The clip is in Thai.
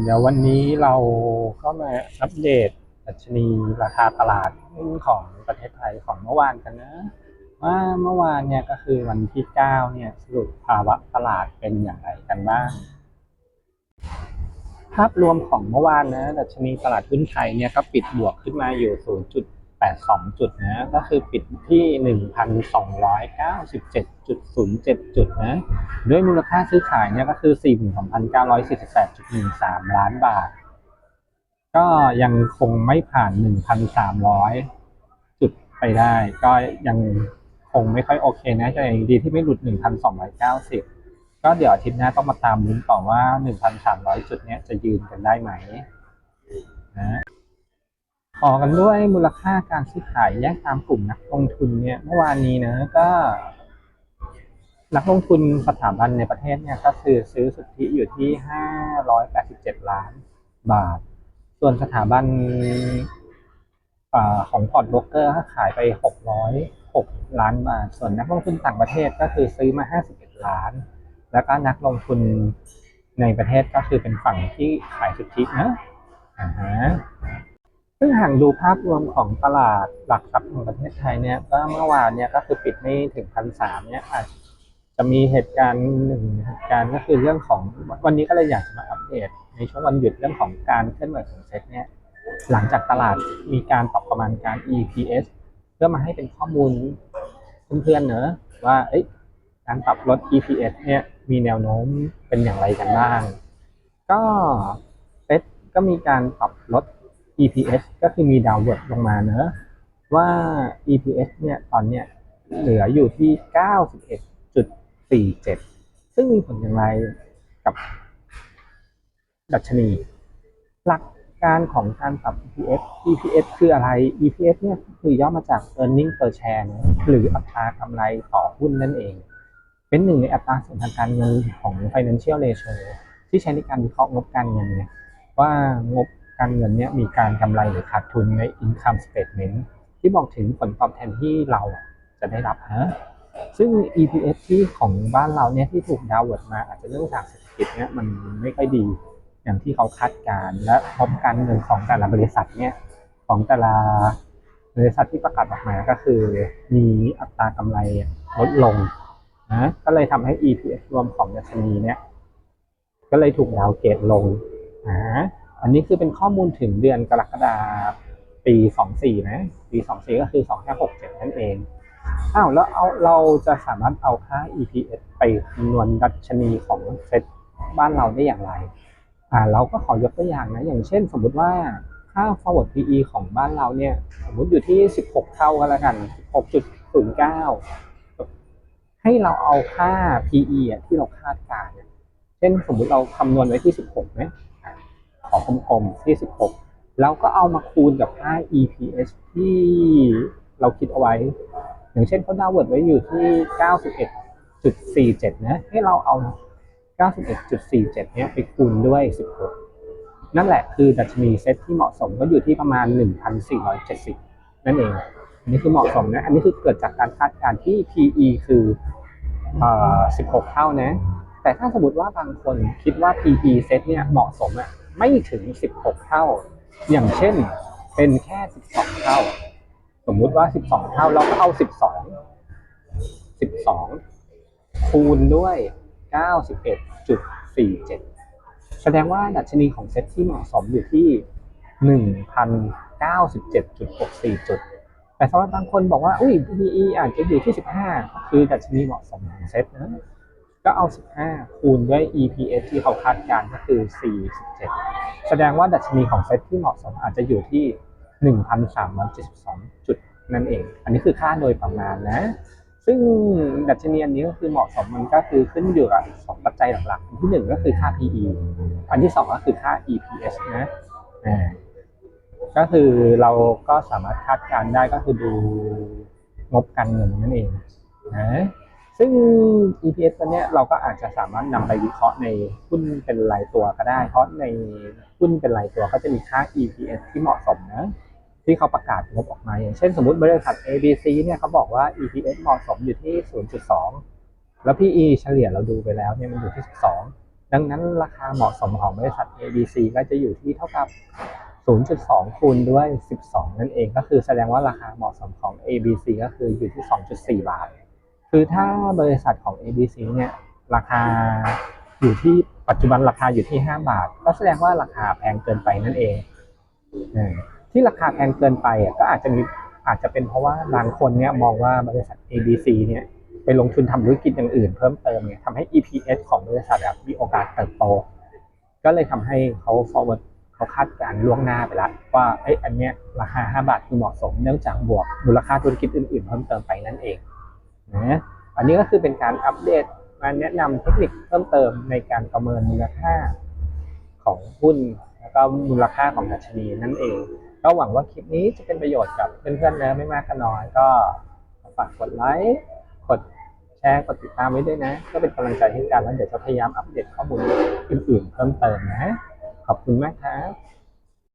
เดี๋ยววันนี้เราก็มาอัปเดตดัชนีราคาตลาดหุ้นของประเทศไทยของเมื่อวานกันนะ ว่าเมื่อวานเนี่ยก็คือวันที่ 9 เนี่ยสรุปภาวะตลาดเป็นอย่างไรกันบ้าง ภาพรวมของเมื่อวานนะดัชนีตลาดหุ้นไทยเนี่ยก็ปิดบวกขึ้นมาอยู่ 82 จุดนะ ก็คือปิดที่ 1,297.07 จุดนะ ด้วยมูลค่าซื้อขายเนี่ยก็คือ 42,948.13 ล้านบาท ก็ยังคงไม่ผ่าน 1,300 จุดไปได้ ก็ยังคงไม่ค่อยโอเคนะจะยังดีที่ไม่หลุด 1,290 ก็เดี๋ยวอาทิตย์หน้าต้องมาตามลุ้นต่อว่า 1,300 จุดเนี้ยจะยืนกันได้ไหมนะ ต่อกันด้วยมูลค่าการซื้อขายแยกตามกลุ่มนักลงทุนเนี่ยเมื่อวานนี้นะก็ นักลงทุนสถาบันในประเทศเนี่ยก็คือซื้อสุทธิอยู่ที่ 587 ล้านบาท ส่วนสถาบันอของพอร์ตโบรกเกอร์ก็ขายไป 606 ล้านบาท ส่วนนักลงทุนต่างประเทศก็คือซื้อมา 51 ล้าน แล้วก็นักลงทุนในประเทศก็คือเป็นฝั่งที่ขายสุทธินะอ่าฮะ หากดูภาพรวมของตลาดหลักทรัพย์ของประเทศไทยเนี่ยก็เมื่อวานเนี่ยก็คือปิดไม่ถึงพันสามเนี่ยอาจจะมีเหตุการณ์หนึ่งเหตุการณ์ก็คือเรื่องของวันนี้ก็เลยอยากจะมาอัปเดต ในช่วงวันหยุดเรื่องของการเคลื่อนไหวของเซ็ตเนี่ยหลังจากตลาดมีการปรับประมาณการ EPS เพื่อมาให้เป็นข้อมูลเพื่อนๆเนอะว่าการปรับลด EPS เนี่ยมีแนวโน้มเป็นอย่างไรกันบ้าง ก็เซ็ตก็มีการปรับลด EPS ก็คือมีดาวเวิร์ดลงมาเนอะว่า EPS เนี่ยตอนเนี้ยเหลืออยู่ที่ 91 47 ซึ่งมีผลอย่างไรกับดัชนี หลักการของการปรับ EPS EPS คืออะไร EPS เนี่ยคือย่อมาจาก earning per share นะหรืออัตรากำไรต่อหุ้นนั่นเอง เป็นหนึ่งในอัตราส่วนทางการเงินของ financial ratio ที่ใช้ในการวิเคราะห์งบการเงินเนี่ยว่างบ การเงินเนี่ยมีการกำไรหรือขาดทุนใน income statement ที่บอกถึงผลตอบแทนที่เราจะได้รับฮะซึ่ง EPS ที่ของบ้านเราเนี่ยที่ถูกดาวน์โหวดมาอาจจะเนื่องจากเศรษฐกิจเนี่ยมันไม่ค่อยดี อย่างที่เขาคาดการณ์และพบการเงินของแต่ละบริษัทเนี่ยของแต่ละบริษัทที่ประกาศออกมาก็คือมีอัตรากำไรลดลงนะก็เลยทำให้ EPS รวมของดัชนีเนี่ยก็เลยถูกดาวน์เกรดลงอ่า อันนี้คือเป็นข้อมูลถึงเดือนกรกฎาคมปี24นะ ปี24ก็คือ2567นั่นเอง อ้าว แล้วเอาเราจะสามารถเอาค่า EPS ไปคำนวณดัชนีของเซ็ตบ้านเราได้อย่างไร อ่า เราก็ขอยกตัวอย่างนะ อย่างเช่น สมมุติว่าค่า forward PE ของบ้านเราเนี่ย สมมติอยู่ที่ 16 เท่าก็แล้วกัน 16.09 ให้เราเอาค่า PE ที่เราคาดการณ์เนี่ยเช่นสมมุติเราคำนวณไว้ที่ 16นะอะ ขอกลมๆที่ 16 แล้วก็เอามาคูณกับค่า EPS ที่เราคิดเอาไว้ อย่างเช่นเขาดาวน์เวิร์ดไว้อยู่ที่ 91.47 นะให้เราเอา 91.47 เนี้ยไปคูณด้วย 16 นั่นแหละคือดัชนีเซตที่เหมาะสมก็อยู่ที่ประมาณ 1,470 นั่นเอง อันนี้คือเหมาะสมนะ อันนี้คือเกิดจากการคาดการณ์ที่ PE คือเอ่อ16 เท่านะ แต่ถ้าสมมติว่าบางคนคิดว่า PE เซตเนี่ยเหมาะสมอะ ไม่ถึง 16 เท่า อย่างเช่นเป็นแค่ 12 เท่า สมมุติว่า 12 เท่าเราก็เอา 12 12 คูณด้วย 91.47 แสดงว่าดัชนีของเซตที่เหมาะสมอยู่ที่ 1,097.64 จุด แต่สำหรับบางคนบอกว่า อุ้ย PE อาจจะอยู่ที่ 15 คือดัชนีเหมาะสมของเซตนะ ก็เอา 15 คูณด้วย EPS ที่เขาคาดการณ์ก็คือ 47 แสดงว่าดัชนีของเซตที่เหมาะสมอาจจะอยู่ที่ 1,372 จุดนั่นเอง อันนี้คือค่าโดยประมาณนะ ซึ่งดัชนีอันนี้ก็คือเหมาะสมมันก็คือขึ้นอยู่กับสองปัจจัยหลักๆ อันที่หนึ่งก็คือค่า PE อันที่สองก็คือค่า EPS นะอ่าก็คือเราก็สามารถคาดการณ์ได้ก็คือดูงบการเงินนั่นเองนะ ซึ่ง EPS ตัวเนี้ยเราก็อาจจะสามารถนำไปวิเคราะห์ในหุ้นเป็นรายตัวก็ได้ เพราะในหุ้นเป็นรายตัวก็จะมีค่า EPS ที่เหมาะสมนะที่เขาประกาศงบออกมาอย่างเช่นสมมติบริษัท ABC เนี่ยเขาบอกว่า EPS เหมาะสมอยู่ที่ 0.2 แล้ว PE เฉลี่ยเราดูไปแล้วเนี่ยมันอยู่ที่ 12 ดังนั้นราคาเหมาะสมของบริษัท ABC ก็จะอยู่ที่เท่ากับ 0.2 คูณด้วย 12 นั่นเองก็คือแสดงว่าราคาเหมาะสมของ ABC ก็คืออยู่ที่ 2.4 บาท คือถ้าบริษัทของ ABC เนี่ยราคาอยู่ที่ปัจจุบันราคาอยู่ที่ 5 บาท ก็แสดงว่าราคาแพงเกินไปนั่นเองที่ราคาแพงเกินไปอะก็อาจจะมีอาจจะเป็นเพราะว่าบางคนเนี่ยมองว่าบริษัท ABC เนี่ยไปลงทุนทำธุรกิจอย่างอื่น เพิ่มเติมเนี่ยทำให้ EPS ของบริษัทมีโอกาสเติบโต ก็เลยทำให้เขา forward เขาคาดการล่วงหน้าไปแล้วว่าเอ้อันเนี้ยราคา 5 บาทคือเหมาะสม เนื่องจากบวกมูลค่าธุรกิจอื่น ๆ เพิ่มเติมไปนั่นเอง นะอันนี้ก็คือเป็นการอัปเดตมาแนะนำเทคนิคเพิ่มเติมในการประเมินมูลค่าของหุ้น แล้วก็มูลค่าของดัชนีนั่นเอง ก็หวังว่าคลิปนี้จะเป็นประโยชน์กับเพื่อนๆนะไม่มากก็น้อยก็ฝากกดไลค์กดแชร์กดติดตามไว้ด้วยนะ ก็เป็นกำลังใจให้กันแล้วเดี๋ยวจะพยายามอัปเดตข้อมูลอื่นๆเพิ่มเติมนะ ขอบคุณมากครับ